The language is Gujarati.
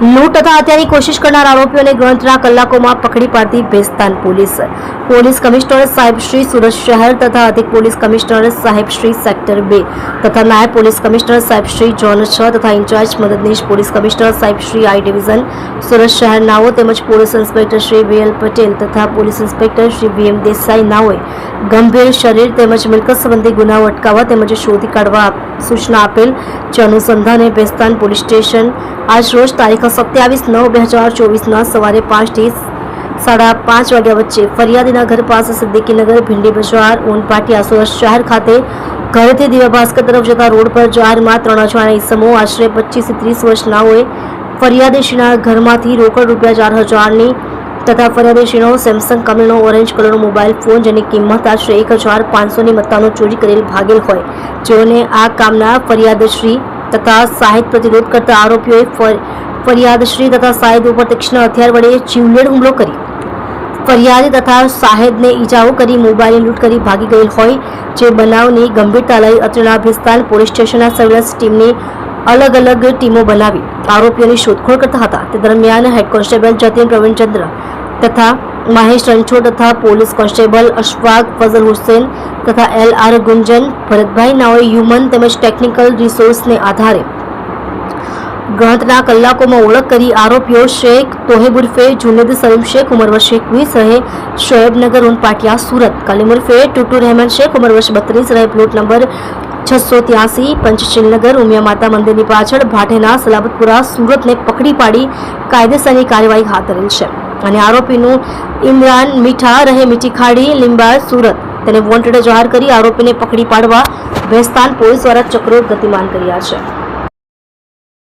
લૂંટ તથા હત્યાની કોશિશ કરનાર આરોપીઓને ગણતરા કલાકોમાં પકડી પાડતી ભેસ્તાન પોલીસ. પોલીસ કમિશનર સાહેબ શ્રી સુરત શહેર તથા અધિક પોલીસ કમિશનર સાહેબ શ્રી સેક્ટર બે તથા નાયબ પોલીસ કમિશનર સાહેબ શ્રી જોન છ તથા ઇન્ચાર્જ મદદનીશ પોલીસ કમિશનર સાહેબ શ્રી આઈ ડિવિઝન સુરત શહેર નાઓ તેમજ police inspector Shri V L Patel તથા police inspector Shri V M Desai નાઓએ ગંભીર શરીર તેમજ મિલકત સંબંધી ગુનાઓ અટકાવવા તેમજ શોધી કાઢવા સૂચના આપેલ જે અનુસંધાને ભેસ્તાન પોલીસ સ્ટેશન આજ રોજ તારીખ સત્યાવીસ નવ બે હજાર ચોવીસના સવારે પાંચથી સાડા પાંચ વાગ્યા વચ્ચે ફરિયાદીના ઘર પાસે સિદ્દીકીનગર, ભીંડી બજાર ઓનપાટિયા સુરત શહેર ખાતે ઘરેથી દિવ્ય ભાસ્કર તરફ જતા રોડ પર જાહેરમાં ત્રણ અજાણ્યા સમૂહ આશરે પચીસથી ત્રીસ વર્ષનાઓએ ફરિયાદીશીના ઘરમાંથી રોકડ રૂપિયા ચાર હજારની તથા ફરિયાદીશીનો સેમસંગ કંપનીનો ઓરેન્જ કલરનો મોબાઈલ ફોન જેની કિંમત આશરે એક હજાર પાંચસોની મત્તાનો ચોરી કરેલ ભાગેલ હોય. જેઓને આ કામના ફરિયાદશ્રી તથા સાહિત્ય પ્રતિરોધ કરતા આરોપીઓએ ફર- ફરિયાદશ્રી તથા સાહિદ ઉપર તીક્ષ્ણ હથિયાર વડે જીવલેણ હુમલો કરી ફરિયાદી તથા સાહેબને ઈજાઓ કરી મોબાઈલ લૂંટ કરી ભાગી ગયેલ હોય જે બનાવની ગંભીરતા લઈ અત્રેના ભિસ્તાન પોલીસ સ્ટેશનના સર્વેલન્સ ટીમની અલગ અલગ ટીમો બનાવી આરોપીઓની શોધખોળ કરતા હતા. તે દરમિયાન હેડ કોન્સ્ટેબલ જતીન પ્રવીણચંદ્ર તથા મહેશ રણછોડ તથા પોલીસ કોન્સ્ટેબલ અશફાક ફઝલ હુસેન તથા એલ આર ગુંજન, ભરતભાઈ નાઓએ હ્યુમન તેમજ ટેકનિકલ રિસોર્સને આધારે ગણતરીના કલાકોમાં ઓળખ કરી આરોપીઓ શેખ તોહેબ ઉર્ફે જુનેદ સલીમ શેખ, ઉમર વર્ષ એકવીસ રહે, શોએબનગર ઉનપાટિયા સુરત. કલીમ ઉર્ફે ટુટુ રહેમાન શેખ, ઉમર વર્ષ બત્રીસ રહે, પ્લોટ નંબર છસો ત્યાસી, પંચશીલનગર, ઉમિયા માતા મંદિરની પાછળ ભાટેના, સલાબતપુરા, સુરતને પકડી પાડી કાયદેસરની કાર્યવાહી હાથ ધરેલ છે. અને આરોપીનું ઇમરાન મીઠા રહે મીઠી ખાડી લીંબાળ સુરત. તેને વોન્ટેડ જાહેર કરી આરોપીને પકડી પાડવા ભેસ્તાન પોલીસ દ્વારા ચક્રો ગતિમાન કર્યા છે.